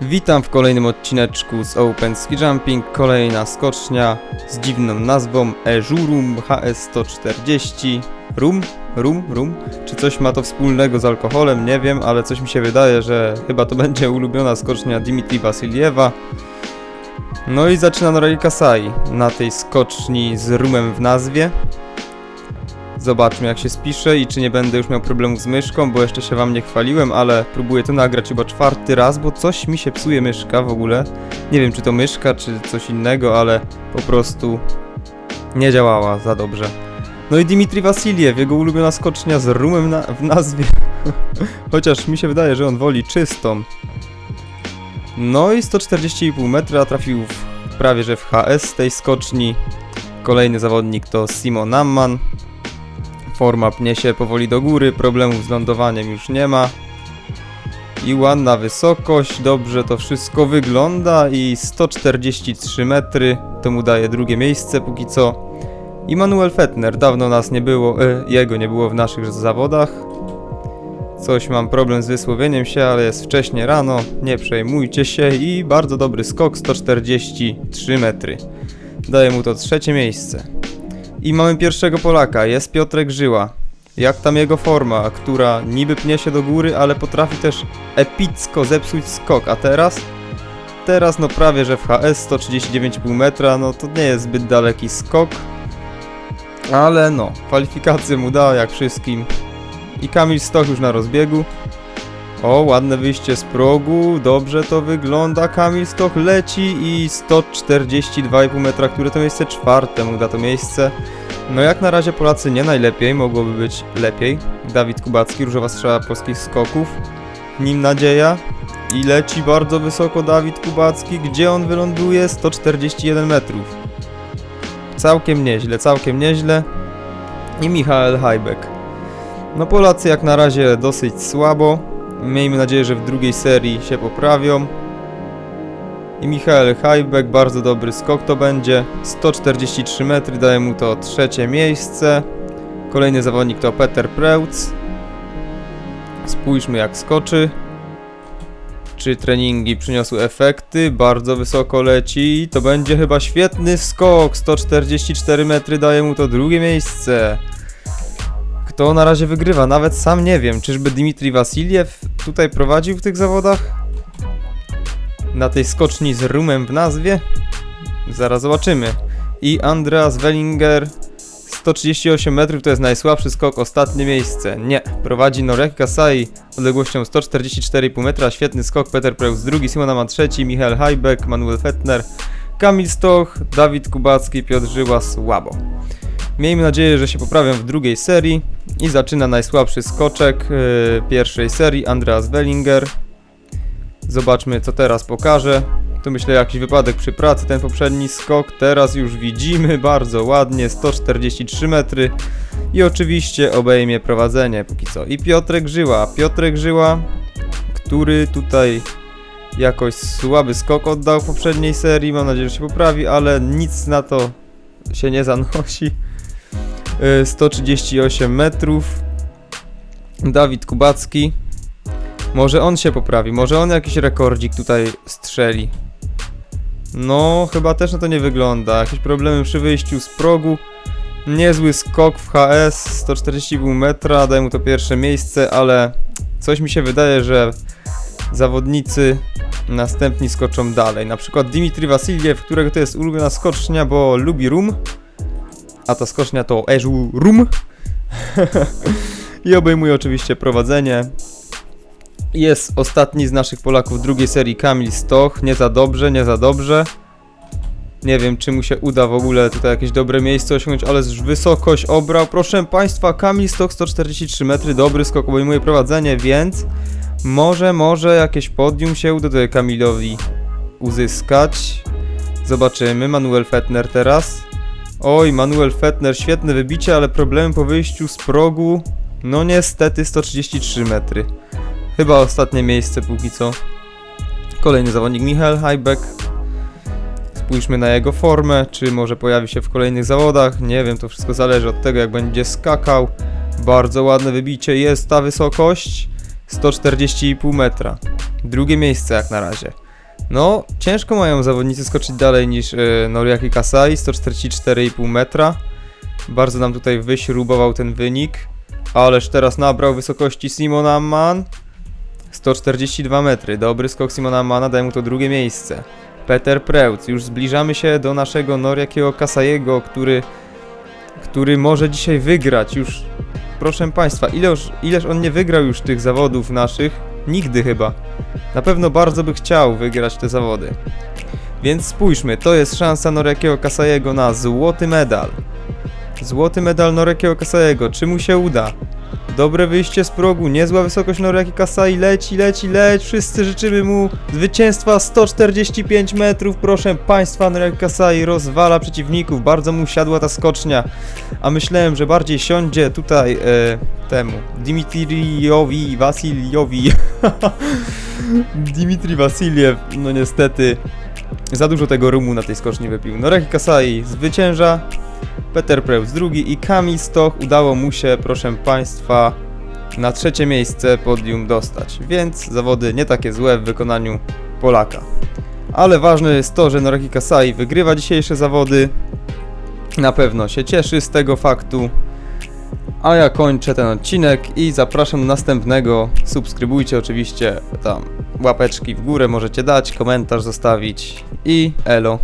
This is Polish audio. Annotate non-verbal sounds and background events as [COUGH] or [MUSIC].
Witam w kolejnym odcineczku z Open Ski Jumping. Kolejna skocznia z dziwną nazwą Eżurum HS140. Rum? Rum? Rum? Czy coś ma to wspólnego z alkoholem? Nie wiem, ale coś mi się wydaje, że chyba to [LAUGHS] będzie ulubiona skocznia Dimitri Wasiliewa. No i zaczyna Norei Kasai na tej skoczni z rumem w nazwie. Zobaczmy jak się spisze i czy nie będę już miał problemów z myszką, bo jeszcze się wam nie chwaliłem, ale próbuję to nagrać chyba czwarty raz, bo coś mi się psuje myszka w ogóle. Nie wiem czy to myszka, czy coś innego, ale po prostu nie działała za dobrze. No i Dimitri Wasiliew, jego ulubiona skocznia z rumem na, w nazwie. [LAUGHS] Chociaż mi się wydaje, że on woli czystą. No i 140,5 metra trafił w, prawie że w HS tej skoczni. Kolejny zawodnik to Simon Amman. Forma pnie się powoli do góry, problemów z lądowaniem już nie ma. I ładna wysokość, dobrze to wszystko wygląda i 143 metry, to mu daje drugie miejsce póki co. I Manuel Fettner, dawno nas nie było, e, jego nie było w naszych zawodach. Coś mam problem z wysłowieniem się, ale jest wcześnie rano, nie przejmujcie się i bardzo dobry skok, 143 metry. Daje mu to trzecie miejsce. I mamy pierwszego Polaka, jest Piotrek Żyła. Jak tam jego forma, która niby pnie się do góry, ale potrafi też epicko zepsuć skok, a teraz? Teraz no prawie, że w HS 139,5 metra, no to nie jest zbyt daleki skok. Ale no, kwalifikacje mu da jak wszystkim. I Kamil Stoch już na rozbiegu. O, ładne wyjście z progu, dobrze to wygląda, Kamil Stoch leci i 142,5 metra, które to miejsce czwarte mu to miejsce. No jak na razie Polacy nie najlepiej, mogłoby być lepiej. Dawid Kubacki, różowa strzała polskich skoków. Nim nadzieja. I leci bardzo wysoko Dawid Kubacki, gdzie on wyląduje? 141 metrów. Całkiem nieźle, całkiem nieźle. I Michael Hajbek. No Polacy jak na razie dosyć słabo. Miejmy nadzieję, że w drugiej serii się poprawią. I Michael Hajbek, bardzo dobry skok to będzie. 143 metry, daje mu to trzecie miejsce. Kolejny zawodnik to Peter Preutz. Spójrzmy jak skoczy. Czy treningi przyniosły efekty? Bardzo wysoko leci. To będzie chyba świetny skok. 144 metry daje mu to drugie miejsce. Kto na razie wygrywa? Nawet sam nie wiem. Czyżby Dimitri Wasiliew tutaj prowadził w tych zawodach? Na tej skoczni z rumem w nazwie? Zaraz zobaczymy. I Andreas Wellinger 138 metrów to jest najsłabszy skok, ostatnie miejsce. Nie, prowadzi Norek Kasai odległością 144,5 metra, świetny skok, Peter Preus drugi, Simona ma trzeci, Michael Hajbek, Manuel Fettner, Kamil Stoch, Dawid Kubacki, Piotr Żyła, słabo. Miejmy nadzieję, że się poprawią w drugiej serii i zaczyna najsłabszy skoczek yy, pierwszej serii, Andreas Wellinger. Zobaczmy co teraz pokaże. Tu myślę jakiś wypadek przy pracy, ten poprzedni skok. Teraz już widzimy bardzo ładnie, 143 metry. I oczywiście obejmie prowadzenie póki co. I Piotrek Żyła. Piotrek Żyła, który tutaj jakoś słaby skok oddał w poprzedniej serii. Mam nadzieję, że się poprawi, ale nic na to się nie zanosi. Y, 138 metrów. Dawid Kubacki. Może on się poprawi, może on jakiś rekordzik tutaj strzeli. No, chyba też na to nie wygląda. Jakieś problemy przy wyjściu z progu. Niezły skok w HS, 140,5 metra, daje mu to pierwsze miejsce, ale coś mi się wydaje, że zawodnicy następni skoczą dalej. Na przykład Dimitri Wasiliew, którego to jest ulubiona skocznia, bo lubi rum. A ta skocznia to Eżu Rum. I obejmuje oczywiście prowadzenie. Jest ostatni z naszych Polaków drugiej serii Kamil Stoch. Nie za dobrze, nie za dobrze. Nie wiem, czy mu się uda w ogóle tutaj jakieś dobre miejsce osiągnąć, ale wysokość obrał. Proszę Państwa, Kamil Stoch 143 metry, dobry skok, obejmuje prowadzenie, więc może, może jakieś podium się uda tutaj Kamilowi uzyskać. Zobaczymy. Manuel Fettner teraz. Oj, Manuel Fettner, świetne wybicie, ale problemy po wyjściu z progu. No niestety 133 metry. Chyba ostatnie miejsce póki co. Kolejny zawodnik Michael Hajbek. Spójrzmy na jego formę, czy może pojawi się w kolejnych zawodach. Nie wiem, to wszystko zależy od tego, jak będzie skakał. Bardzo ładne wybicie, jest ta wysokość. 140,5 metra. Drugie miejsce jak na razie. No, ciężko mają zawodnicy skoczyć dalej niż e, Noriaki Kasai, 144,5 metra. Bardzo nam tutaj wyśrubował ten wynik. Ależ teraz nabrał wysokości Simon Amman. 142 metry. Dobry skok Simona Ammana, daje mu to drugie miejsce. Peter Preutz. Już zbliżamy się do naszego Noriakiego Kasajego, który, który może dzisiaj wygrać. Już, proszę Państwa, ileż, ileż on nie wygrał już tych zawodów naszych? Nigdy chyba. Na pewno bardzo by chciał wygrać te zawody. Więc spójrzmy, to jest szansa Norekiego Kasajego na złoty medal. Złoty medal Norekiego Kasajego, czy mu się uda? Dobre wyjście z progu, niezła wysokość Noreki Kasai, leci, leci, leć, wszyscy życzymy mu zwycięstwa 145 metrów, proszę Państwa, Noreki Kasai rozwala przeciwników, bardzo mu siadła ta skocznia, a myślałem, że bardziej siądzie tutaj e, temu, Dimitrijowi Wasiljowi, [LAUGHS] Dimitri Wasiliew, no niestety, za dużo tego rumu na tej skoczni wypił. Noreki Kasai zwycięża, Peter Preus drugi i Kamil Stoch udało mu się, proszę Państwa, na trzecie miejsce podium dostać, więc zawody nie takie złe w wykonaniu Polaka. Ale ważne jest to, że Noreki Kasai wygrywa dzisiejsze zawody. Na pewno się cieszy z tego faktu. A ja kończę ten odcinek i zapraszam do następnego. Subskrybujcie oczywiście tam łapeczki w górę możecie dać, komentarz zostawić i elo.